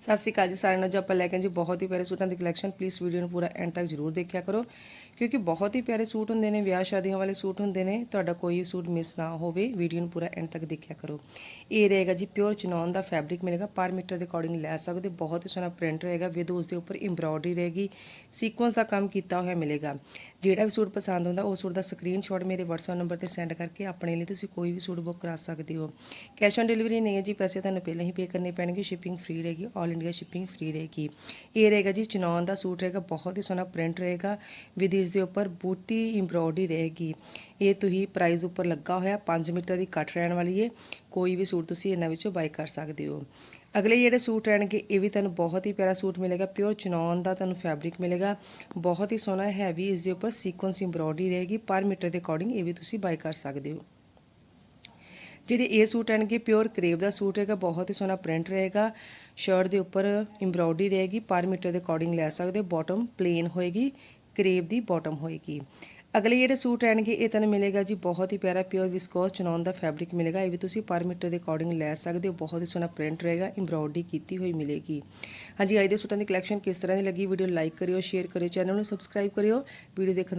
ਸਤਿ ਸ਼੍ਰੀ ਅਕਾਲ ਜੀ ਸਾਰਿਆਂ ਨੂੰ। ਅੱਜ ਆਪਾਂ ਲੈ ਕੇ ਜੀ ਬਹੁਤ ਹੀ ਪਿਆਰੇ ਸੂਟਾਂ ਦੀ ਕਲੈਕਸ਼ਨ ਪਲੀਜ਼ ਵੀਡੀਓ ਨੂੰ ਪੂਰਾ ਐਂਡ ਤੱਕ ਜਰੂਰ ਦੇਖਿਆ ਕਰੋ। ਕਿਉਂਕਿ ਬਹੁਤ ਹੀ ਪਿਆਰੇ ਸੂਟ ਹੁੰਦੇ ਨੇ, ਵਿਆਹ ਸ਼ਾਦੀਆਂ ਵਾਲੇ ਸੂਟ ਹੁੰਦੇ ਨੇ। ਤੁਹਾਡਾ ਕੋਈ ਸੂਟ ਮਿਸ ਨਾ ਹੋਵੇ ਵੀਡੀਓ ਨੂੰ ਪੂਰਾ ਐਂਡ ਤੱਕ ਦੇਖਿਆ ਕਰੋ। ਇਹ ਰਹੇਗਾ ਜੀ ਪਿਓਰ ਚਨੌਨ ਦਾ ਫੈਬਰਿਕ ਮਿਲੇਗਾ। ਪਰ ਮੀਟਰ ਦੇ ਅਕੋਰਡਿੰਗ ਲੈ ਸਕਦੇ, ਬਹੁਤ ਹੀ ਸੋਹਣਾ ਪ੍ਰਿੰਟ ਰਹੇਗਾ ਵਿਦ ਉਸ ਦੇ ਉੱਪਰ ਐਮਬ੍ਰੋਇਡਰੀ ਰਹੇਗੀ। ਸੀਕੁਐਂਸ ਦਾ ਕੰਮ ਕੀਤਾ ਹੋਇਆ ਮਿਲੇਗਾ। ਜਿਹੜਾ ਵੀ ਸੂਟ ਪਸੰਦ ਹੁੰਦਾ, ਉਹ ਸੂਟ ਦਾ ਸਕਰੀਨਸ਼ਾਟ ਮੇਰੇ WhatsApp ਨੰਬਰ ਤੇ ਸੈਂਡ ਕਰਕੇ ਆਪਣੇ ਲਈ ਤੁਸੀਂ ਕੋਈ ਵੀ ਸੂਟ ਬੁੱਕ ਕਰਾ ਸਕਦੇ ਹੋ। ਕੈਸ਼ ਔਨ ਡਿਲੀਵਰੀ ਨਹੀਂ ਹੈ ਜੀ, ਪੈਸੇ ਤੁਹਾਨੂੰ ਪਹਿਲਾਂ ਹੀ ਪੇ ਕਰਨੇ ਪੈਣਗੇ ਸ਼ਿਪਿੰਗ ਫ੍ਰੀ ਰਹੇਗੀ। 올 ਇੰਡੀਆ ਸ਼ਿਪਿੰਗ ਫ੍ਰੀ ਰਹੇਗੀ। ਇਹ ਰਹੇਗਾ ਜੀ ਚਨੌਨ ਦਾ ਸੂਟ ਰਹੇਗਾ, ਬਹੁਤ ਹੀ ਸੋਹਣਾ ਪ੍ਰਿੰਟ ਰਹੇਗਾ ਵਿਦ ਇਸ ਦੇ ਉੱਪਰ ਬੂਟੀ ਐਮਬ੍ਰੋਇਡਰੀ ਰਹੇਗੀ। ਇਹ ਤੁਸੀਂ ਪ੍ਰਾਈਸ ਉੱਪਰ ਲੱਗਾ ਹੋਇਆ 5 ਮੀਟਰ ਦੀ ਕੱਟ ਰਹਿਣ ਵਾਲੀ ਹੈ ਕੋਈ ਵੀ ਸੂਟ ਤੁਸੀਂ ਇਹਨਾਂ ਵਿੱਚੋਂ ਬਾਈ ਕਰ ਸਕਦੇ ਹੋ। ਅਗਲੇ ਜਿਹੜੇ ਸੂਟ ਰਹਿਣਗੇ, ਇਹ ਵੀ ਤੁਹਾਨੂੰ ਬਹੁਤ ਹੀ ਪਿਆਰਾ ਸੂਟ ਮਿਲੇਗਾ ਪਿਓਰ ਚਨੌਨ ਦਾ ਤੁਹਾਨੂੰ ਫੈਬਰਿਕ ਮਿਲੇਗਾ, ਬਹੁਤ ਹੀ ਸੋਹਣਾ ਹੈਵੀ ਇਸ ਦੇ ਉੱਪਰ ਸੀਕੁਐਂਸ ਐਮਬ੍ਰੋਇਡਰੀ ਰਹੇਗੀ, ਪਰ ਮੀਟਰ ਦੇ ਅਕੋਰਡਿੰਗ ਇਹ ਵੀ ਤੁਸੀਂ ਬਾਈ ਕਰ ਸਕਦੇ ਹੋ। ਜਿਹੜੇ ਇਹ ਸੂਟ ਆਣਗੇ ਪਿਓਰ ਕਰੇਵ ਦਾ ਸੂਟ ਹੈਗਾ, ਬਹੁਤ ਹੀ ਸੋਹਣਾ ਪ੍ਰਿੰਟ ਰਹੇਗਾ। ਸ਼ਰਟ ਦੇ ਉੱਪਰ ਐਮਬ੍ਰੋਇਡਰੀ ਰਹੇਗੀ, ਪਰ ਮੀਟਰ ਦੇ ਅਕੋਰਡਿੰਗ ਲੈ ਸਕਦੇ ਹੋ ਬਾਟਮ ਪਲੇਨ ਹੋਏਗੀ ਕਰੇਵ ਦੀ ਬਾਟਮ ਹੋਏਗੀ। ਅਗਲੇ ਜਿਹੜੇ ਸੂਟ ਰਹਿਣਗੇ ਇਹ ਤੁਹਾਨੂੰ ਮਿਲੇਗਾ ਜੀ, ਬਹੁਤ ਹੀ ਪਿਆਰਾ ਪਿਓਰ ਵਿਸਕੋਸ ਚਨੌਨ ਦਾ ਫੈਬਰਿਕ ਮਿਲੇਗਾ, ਇਹ ਵੀ ਤੁਸੀਂ ਪਰ ਮੀਟਰ ਦੇ ਅਕੋਰਡਿੰਗ ਲੈ ਸਕਦੇ ਹੋ, ਬਹੁਤ ਹੀ ਸੋਹਣਾ ਪ੍ਰਿੰਟ ਰਹੇਗਾ ਐਮਬ੍ਰੋਇਡਰੀ ਕੀਤੀ ਹੋਈ ਮਿਲੇਗੀ। ਹਾਂਜੀ, ਅੱਜ ਦੇ ਸੂਟਾਂ ਦੀ ਕਲੈਕਸ਼ਨ ਕਿਸ ਤਰ੍ਹਾਂ ਦੀ ਲੱਗੀ ਵੀਡੀਓ ਲਾਈਕ ਕਰਿਓ ਸ਼ੇਅਰ ਕਰਿਓ ਚੈਨਲ ਨੂੰ ਸਬਸਕ੍ਰਾਈਬ ਕਰਿਓ ਵੀਡੀਓ ਦੇਖਣ ਦਾ